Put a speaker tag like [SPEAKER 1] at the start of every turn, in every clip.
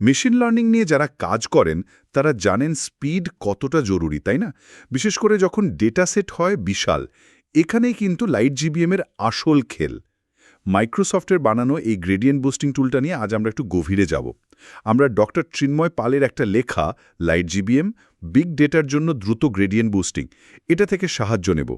[SPEAKER 1] Machine learning নিয়ে যারা কাজ করেন, তারা জানেন স্পিড কতটা জরুরি, তাই না? বিশেষ করে যখন ডেটা সেট হয় বিশাল, এখানেই কিন্তু লাইট জিবিএম এর আসল খেল। মাইক্রোসফটের বানানো এই গ্রেডিয়েন্ট বুস্টিং টুলটা নিয়ে আজ আমরা একটু গভীরে যাব। আমরা ডক্টর চিন্ময় পালের একটা লেখা লাইট জিবিএম বিগ ডেটার জন্য দ্রুত গ্রেডিয়েন্ট বুস্টিং এটা থেকে সাহায্য নেব।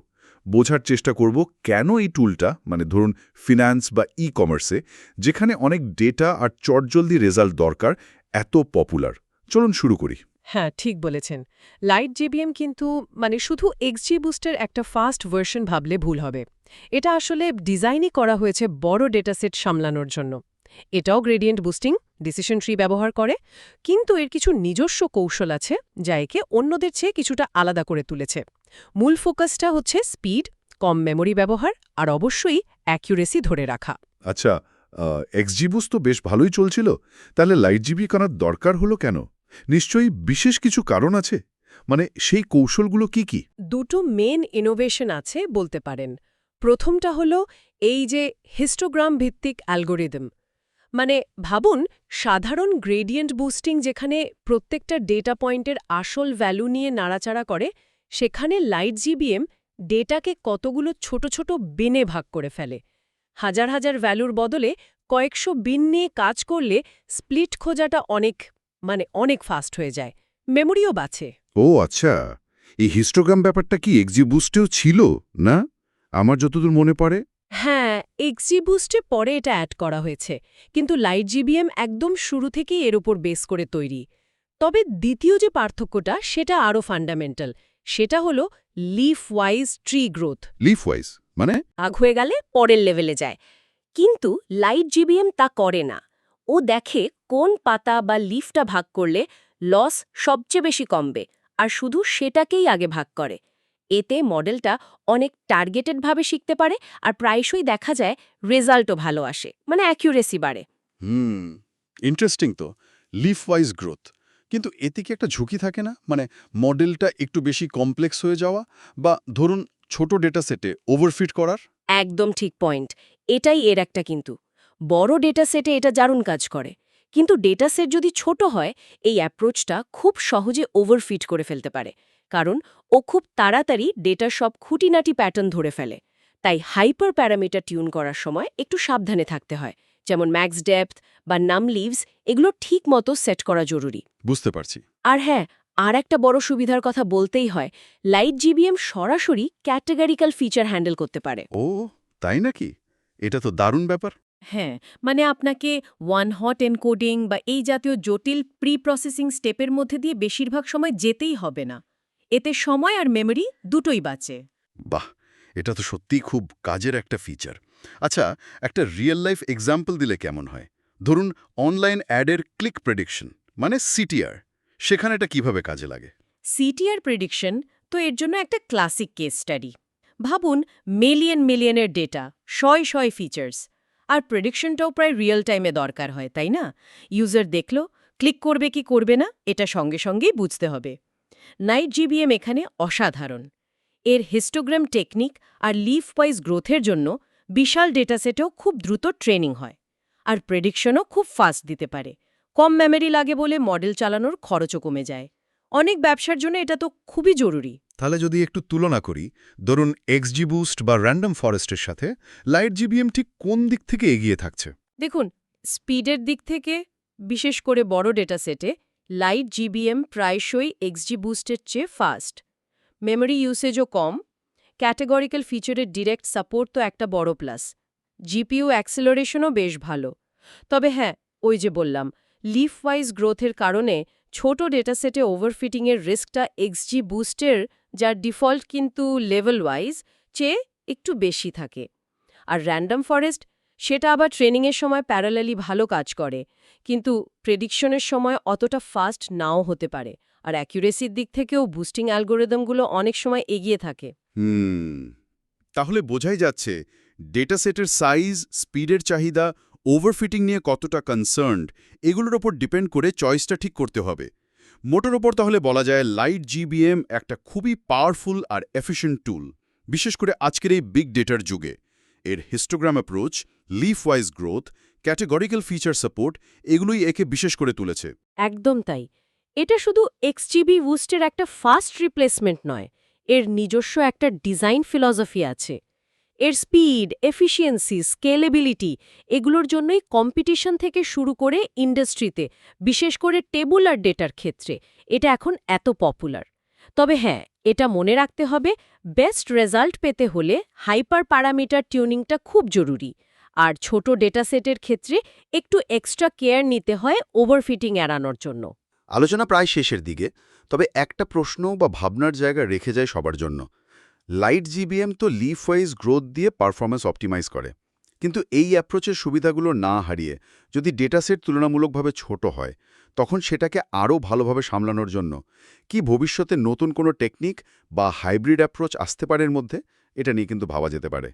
[SPEAKER 1] বোঝার চেষ্টা করব কেন এই টুলটা মানে ধরুন ফিন্যান্স বা ই কমার্সে যেখানে অনেক ডেটা আর চটজলদি রেজাল্ট দরকার, এত পপুলার চলুন শুরু করি।
[SPEAKER 2] হ্যাঁ ঠিক বলেছেন। লাইট জিবিএম কিন্তু মানে শুধু এক্সজি বুস্টের একটা ফাস্ট ভার্সন ভাবলে ভুল হবে। এটা আসলে ডিজাইনই করা হয়েছে বড় ডেটাসেট সামলানোর জন্য। এটাও গ্রেডিয়েন্ট বুস্টিং ডিসিশন ট্রি ব্যবহার করে, কিন্তু এর কিছু নিজস্ব কৌশল আছে, যা একে অন্যদের চেয়ে কিছুটা আলাদা করে তুলেছে। মূল ফোকাসটা হচ্ছে স্পিড কম মেমোরি ব্যবহার আর অবশ্যই অ্যাকিউরেসি ধরে রাখা।
[SPEAKER 1] আচ্ছা এক্সজিবুস তো বেশ ভালোই চলছিল। তাহলে লাইট জিবি করার দরকার হলো কেন? নিশ্চয়ই বিশেষ কিছু কারণ আছে? মানে সেই কৌশলগুলো কি কি?
[SPEAKER 2] দুটো মেন ইনোভেশন আছে বলতে পারেন। প্রথমটা হলো এই যে হিস্টোগ্রাম ভিত্তিক অ্যালগোরিদম মানে ভাবুন সাধারণ গ্রেডিয়েন্ট বুস্টিং যেখানে প্রত্যেকটা ডেটা পয়েন্টের আসল ভ্যালু নিয়ে নাড়াচাড়া করে সেখানে লাইট জিবিএম ডেটাকে কতগুলো ছোট ছোট বিনে ভাগ করে ফেলে। হাজার হাজার ভ্যালুর বদলে কয়েকশো বিন নিয়ে কাজ করলে স্প্লিট খোঁজাটা অনেক মানে অনেক ফাস্ট হয়ে যায়। মেমোরিও বাঁচে।
[SPEAKER 3] ও আচ্ছা। এই হিস্টোগ্রাম ব্যাপারটা কি এক্সিবুস্টেও ছিল না? আমার যতদূর মনে পড়ে।
[SPEAKER 2] হ্যাঁ এক্সিবুস্টে পরে এটা অ্যাড করা হয়েছে কিন্তু লাইট জিবিএম একদম শুরু থেকেই এর উপর বেস করে তৈরি। তবে দ্বিতীয় যে পার্থক্যটা সেটা আরও ফান্ডামেন্টাল। সেটা হলো leaf wise tree growth
[SPEAKER 3] leaf wise মানে?
[SPEAKER 4] আগ হয়ে গেলে পরের লেভেলে যায়। কিন্তু লাইট জিবিএম তা করে না। ও দেখে কোন পাতা বা লিফটা ভাগ করলে লস সবচেয়ে বেশি কমবে আর শুধু সেটাকেই আগে ভাগ করে। এতে মডেলটা অনেক টার্গেটেডভাবে শিখতে পারে আর প্রায়শই দেখা যায় রেজাল্টও ভালো আসে মানে অ্যাকিউরেসি বাড়ে।
[SPEAKER 5] হুম ইন্টারেস্টিং তো। লিফ ওয়াইজ গ্রোথ কিন্তু এতে কি একটা ঝুঁকি থাকে না? মানে মডেলটা একটু বেশি কমপ্লেক্স হয়ে যাওয়া বা ধরুন ছোট ডেটা সেটে ওভারফিট করার?
[SPEAKER 4] একদম ঠিক পয়েন্ট। এটাই এর একটা কিন্তু। বড় ডেটা সেটে এটা দারুণ কাজ করে। কিন্তু ডেটা সেট যদি ছোট হয়, এই অ্যাপ্রোচটা খুব সহজে ওভারফিট করে ফেলতে পারে। কারণ ও খুব তাড়াতাড়ি ডেটার সব খুঁটিনাটি প্যাটার্ন ধরে ফেলে। তাই হাইপার প্যারামিটার টিউন করার সময় একটু সাবধানে থাকতে হয়। যেমন ম্যাক্স ডেপথ বা নাম লিভস এগুলো ঠিক মতো সেট করা জরুরি।
[SPEAKER 5] বুঝতে পারছি।
[SPEAKER 4] আর হ্যাঁ আর একটা বড় সুবিধার কথা বলতেই হয় লাইট জিবিএম সরাসরি ক্যাটেগরিক্যাল ফিচার হ্যান্ডেল করতে পারে।
[SPEAKER 5] ও তাই নাকি? এটা তো দারুণ ব্যাপার।
[SPEAKER 2] হ্যাঁ মানে আপনাকে ওয়ান হট এনকোডিং বা এই জাতীয় জটিল প্রি প্রসেসিং স্টেপের মধ্যে দিয়ে বেশিরভাগ সময় যেতেই হবে না। এতে সময় আর মেমরি দুটোই বাঁচে।
[SPEAKER 5] বাহ! এটা তো সত্যিই খুব কাজের একটা ফিচার আচ্ছা একটা রিয়েল লাইফ এক্সাম্পল দিলে কেমন হয়? ধরুন অনলাইন অ্যাডের ক্লিক প্রেডিকশন মানে সিটিআর সেখানে এটা কীভাবে কাজে লাগে?
[SPEAKER 2] সিটিআর প্রেডিকশন তো এর জন্য একটা ক্লাসিক কেস স্টাডি ভাবুন মিলিয়ন মিলিয়নের ডেটা শয় শয় ফিচার্স আর প্রেডিকশনটাও প্রায় রিয়েল টাইমে দরকার হয়, তাই না? ইউজার দেখল ক্লিক করবে কি করবে না, এটা সঙ্গে সঙ্গেই বুঝতে হবে। নাইট জিবিএম এখানে অসাধারণ। এর হিস্টোগ্রাম টেকনিক আর লিফ ওয়াইজ গ্রোথের জন্য বিশাল ডেটাসেটেও খুব দ্রুত ট্রেনিং হয়। আর প্রেডিকশনও খুব ফাস্ট দিতে পারে। কম মেমোরি লাগে বলে মডেল চালানোর খরচও কমে যায়। অনেক ব্যবসার জন্য এটা তো খুবই জরুরি।
[SPEAKER 3] তাহলে যদি একটু তুলনা করি ধরুন এক্সজি বুস্ট বা র্যান্ডম ফরেস্টের সাথে লাইট জিবিএম ঠিক কোন দিক থেকে এগিয়ে থাকছে?
[SPEAKER 2] দেখুন স্পিডের দিক থেকে বিশেষ করে বড় ডেটা সেটে লাইট জিবিএম প্রায়শই এক্সজি বুস্টের চেয়ে ফাস্ট মেমোরি ইউসেজও কম ক্যাটেগরিক্যাল ফিচারের ডিরেক্ট সাপোর্ট তো একটা বড় প্লাস জিপিইউ অ্যাক্সেলারেশনও বেশ ভালো। তবে হ্যাঁ ওই যে বললাম লিফ ওয়াইজ গ্রোথের কারণে ছোট ডেটাসেটে ওভারফিটিংয়ের রিস্কটা এক্সজি বুস্টের যার ডিফল্ট কিন্তু লেভেল ওয়াইজ চেয়ে একটু বেশি থাকে। আর র্যান্ডম ফরেস্ট সেটা আবার ট্রেনিংয়ের সময় প্যারালালি ভালো কাজ করে, কিন্তু প্রেডিকশনের সময় অতটা ফাস্ট নাও হতে পারে। আর অ্যাকিউরেসির দিক থেকেও বুস্টিং অ্যালগোরিদমগুলো অনেক সময় এগিয়ে থাকে।
[SPEAKER 5] হুম তাহলে বোঝাই যাচ্ছে ডেটা সেটের সাইজ স্পিডের চাহিদা ওভারফিটিং নিয়ে কতটা কনসার্নড এগুলোর ওপর ডিপেন্ড করে চয়েসটা ঠিক করতে হবে। মোটর ওপর তাহলে বলা যায় লাইট জিবিএম একটা খুবই পাওয়ারফুল আর এফিশিয়েন্ট টুল বিশেষ করে আজকের এই বিগ ডেটার যুগে। এর histogram approach leaf wise growth
[SPEAKER 6] categorical feature support এগুলোই একে বিশেষ করে তুলেছে।
[SPEAKER 2] একদম তাই। এটা শুধু এক্সজিবি বুস্টের একটা ফাস্ট রিপ্লেসমেন্ট নয়, এর নিজস্ব একটা ডিজাইন ফিলসফি আছে। এর স্পিড এফিসিয়েন্সি স্কেলেবিলিটি এগুলোর জন্যই কম্পিটিশন থেকে শুরু করে ইন্ডাস্ট্রিতে বিশেষ করে টেবুলার ডেটার ক্ষেত্রে, এটা এখন এত পপুলার তবে হ্যাঁ এটা মনে রাখতে হবে বেস্ট রেজাল্ট পেতে হলে হাইপার প্যারামিটার টিউনিংটা খুব জরুরি। আর ছোট ডেটাসেটের ক্ষেত্রে একটু এক্সট্রা কেয়ার নিতে হয় ওভারফিটিং এড়ানোর জন্য।
[SPEAKER 5] আলোচনা প্রায় শেষের দিকে, তবে একটা প্রশ্ন বা ভাবনার জায়গা রেখে যায় সবার জন্য। লাইট জিবিএম তো লিফ ওয়াইজ গ্রোথ দিয়ে পারফরমেন্স অপটিমাইজ করে। কিন্তু এই অ্যাপ্রোচের সুবিধাগুলো না হারিয়ে যদি ডেটাসেট তুলনামূলকভাবে ছোট হয়, তখন সেটাকে আরও ভালোভাবে সামলানোর জন্য কি ভবিষ্যতে নতুন কোনো টেকনিক বা হাইব্রিড অ্যাপ্রোচ আসতে পারে এর মধ্যে, এটা নিয়ে কিন্তু ভাবা যেতে পারে।